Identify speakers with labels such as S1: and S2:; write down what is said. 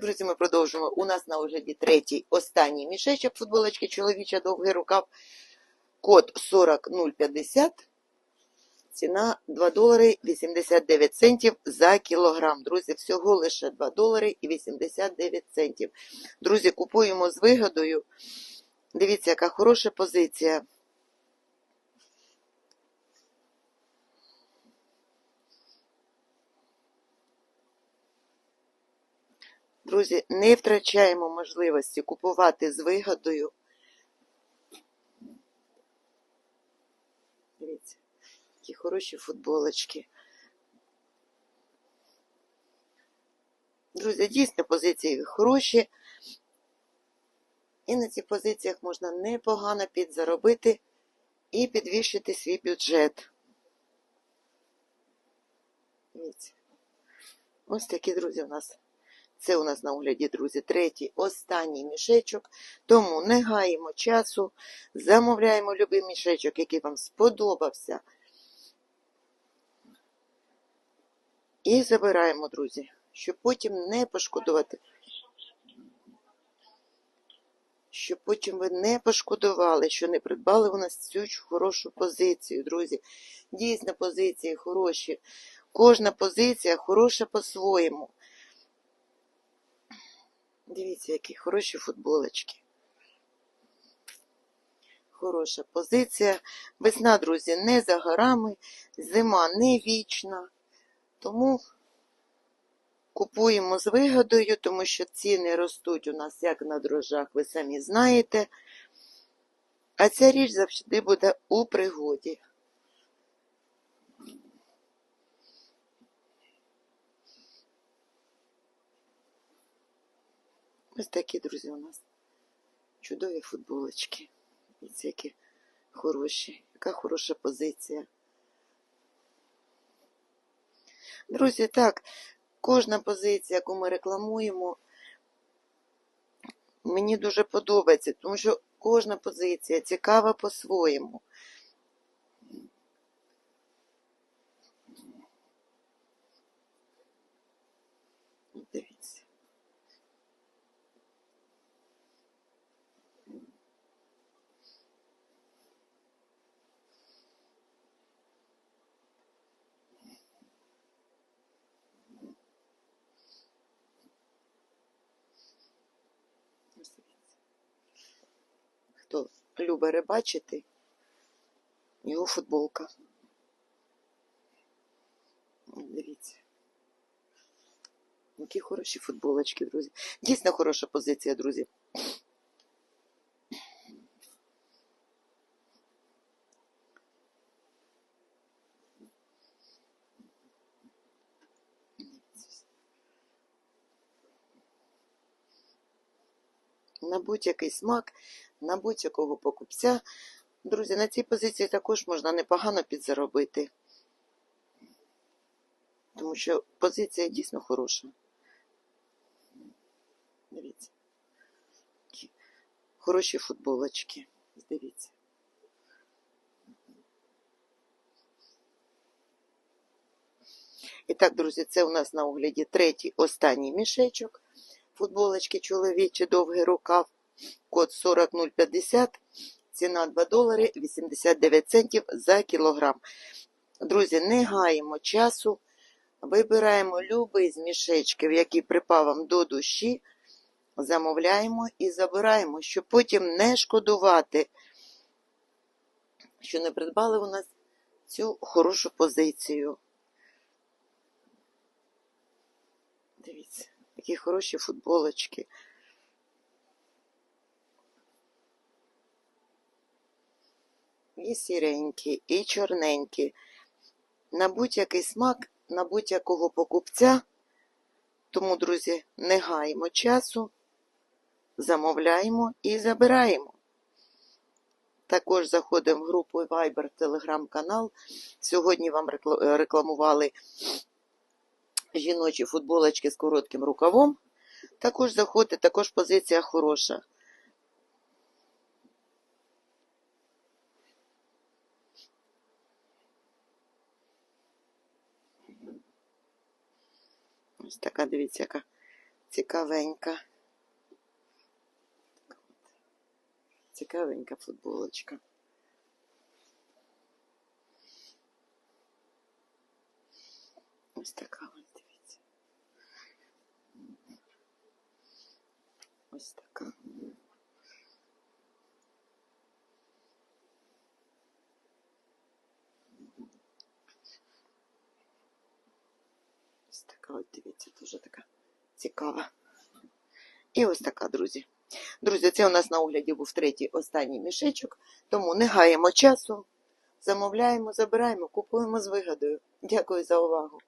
S1: Друзі, ми продовжуємо. У нас на огляді третій останній мішечок футболочки чоловіча довгий рукав. Код 40050. Ціна 2 долари 89 центів за кілограм. Друзі, всього лише 2 долари і 89 центів. Друзі, купуємо з вигодою. Дивіться, яка хороша позиція. Друзі, не втрачаємо можливості купувати з вигодою. Дивіться, які хороші футболочки. Друзі, дійсно позиції хороші. І на цих позиціях можна непогано підзаробити і підвищити свій бюджет. Дивіться. Ось такі, друзі, у нас. Це у нас на огляді, друзі, третій, останній мішечок. Тому не гаємо часу, замовляємо любий мішечок, який вам сподобався. І забираємо, друзі, щоб потім не пошкодувати. Щоб потім ви не пошкодували, що не придбали у нас цю хорошу позицію, друзі. Дійсно, позиції хороші. Кожна позиція хороша по-своєму. Дивіться, які хороші футболочки. Хороша позиція. Весна, друзі, не за горами, зима не вічна. Тому купуємо з вигодою, тому що ціни ростуть у нас як на дрожжах, ви самі знаєте. А ця річ завжди буде у пригоді. Ось такі, друзі, у нас чудові футболочки. Ось які хороші, яка хороша позиція. Друзі, так, кожна позиція, яку ми рекламуємо, мені дуже подобається, тому що кожна позиція цікава по-своєму. Дивіться. Ось дивіться. Любить рибачити, його футболка. Дивіться. Які хороші футболочки, друзі. Дійсно хороша позиція, друзі. На будь-який смак, на будь-якого покупця. Друзі, на цій позиції також можна непогано підзаробити. Тому що позиція дійсно хороша. Дивіться. Такі Хороші футболочки. Дивіться. І так, друзі, це у нас на огляді третій останній мішечок футболочки чоловічі, довгий рукав, код 40050, ціна 2 долари 89 центів за кілограм. Друзі, не гаємо часу, вибираємо любий з мішечків, який припав вам до душі, замовляємо і забираємо, щоб потім не шкодувати, що не придбали у нас цю хорошу позицію. Дивіться. Такі хороші футболочки. І сіренькі, і чорненькі. На будь-який смак, на будь-якого покупця. Тому, друзі, не гаємо часу, замовляємо і забираємо. Також заходимо в групу Viber телеграм-канал. Сьогодні вам рекламували жіночі футболочки з коротким рукавом. Також заходьте, також позиція хороша. Ось така, дивіться, яка Цікавенька. Цікавенька футболочка. Ось така ось, Ось така. Ось така от, дивіться, дуже така цікава. І ось така, друзі. Друзі, це у нас на огляді був третій останній мішечок, тому не гаємо часу, замовляємо, забираємо, купуємо з вигодою. Дякую за увагу.